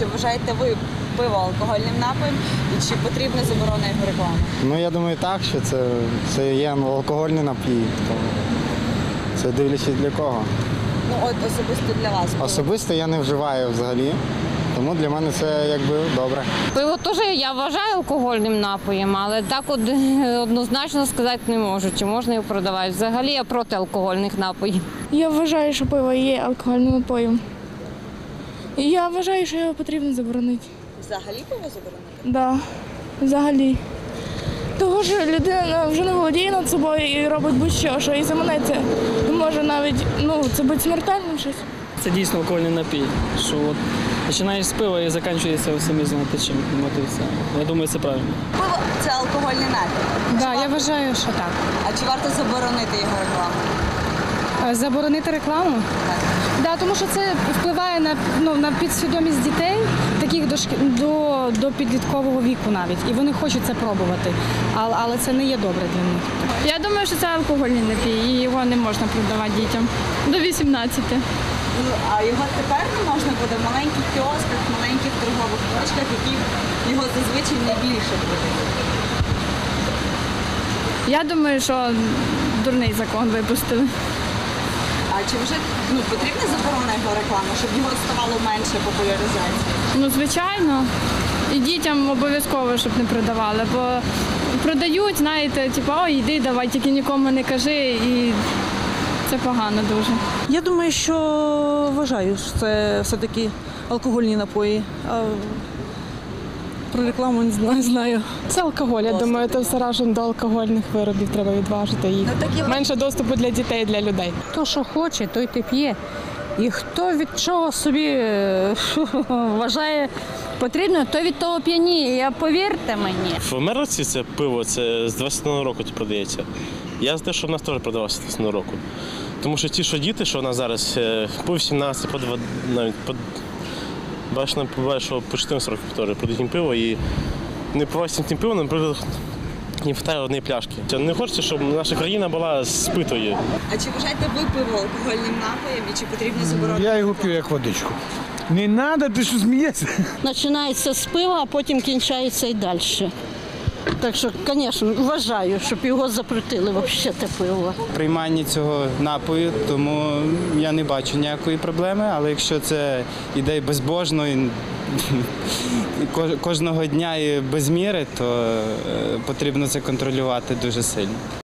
чи вважаєте ви пиво алкогольним напоєм і чи потрібна заборона його реклами? Ну я думаю так, що це, це є ну, алкогольний напій. То це дивлячись для кого. Ну от особисто для вас. Особисто я не вживаю взагалі, тому для мене це якби добре. Пиво теж я вважаю алкогольним напоєм, але так от е, однозначно сказати не можу, чи можна його продавати. Взагалі я проти алкогольних напоїв. Я вважаю, що пиво є алкогольним напоєм. І я вважаю, що його потрібно заборонити. Взагалі пиво заборонити? Да, взагалі. Того що людина вже не володіє над собою і робить будь-що, що і заманеться. Може навіть ну, це бути смертельним щось. Це дійсно алкогольний напій. Що от починаєш з пива і закінчується самі знаєте чим. От і все. Я думаю, це правильно. Пиво це алкогольний напій. Да, я вважаю, що так. А чи варто заборонити його рекламу? Е, Заборонити рекламу? Да, тому що це впливає на, ну, на підсвідомість дітей, таких до, до, до підліткового віку навіть. І вони хочуть це пробувати. Але, але це не є добре для них. Я думаю, що це алкогольний напій, і його не можна продавати дітям до 18. Ну а його тепер не можна буде в маленьких кіосках, маленьких торгових точках, які його зазвичай найбільше продають. Я думаю, що дурний закон випустили. Чи вже ну потрібна заборона його реклами, щоб його ставало менше популяризації? Ну, звичайно. І дітям обов'язково, щоб не продавали, бо продають, знаєте, типу, ой, йди, давай, тільки нікому не кажи, і це погано дуже. Я думаю, що вважаю, що це все-таки алкогольні напої. А про рекламу не знаю. знаю. Це алкоголь. Я думаю, це разом до алкогольних виробів треба відважити їх. Ну так Менше доступу для дітей, для людей. Хто що хоче, той ти п'є. І хто від чого собі е, вважає потрібно, той від того п'яніє. Повірте мені. В Америці це пиво це з 21 року тут продається. Я за те, що в нас теж продавався з 21 року. Тому що ті, що діти, що у нас зараз е, по 18, по 2, навіть по бачно, буває, що по 14 років теж продають пиво і не поважці тим пиво, наприклад, не вистачає однієї пляшки. Не хочеться, щоб наша країна була спитою. а чи вважаєте ви пиво алкогольним напоєм і чи потрібно заборонити? Я його п'ю як водичку. Не треба, ти що смієшся? Починається з пива, а потім кінчається і далі. Так що, звісно, вважаю, щоб його запретили взагалі те пиво. Приймання цього напою, тому я не бачу ніякої проблеми, але якщо це ідея безбожно і кожного дня і без міри, то е, потрібно це контролювати дуже сильно.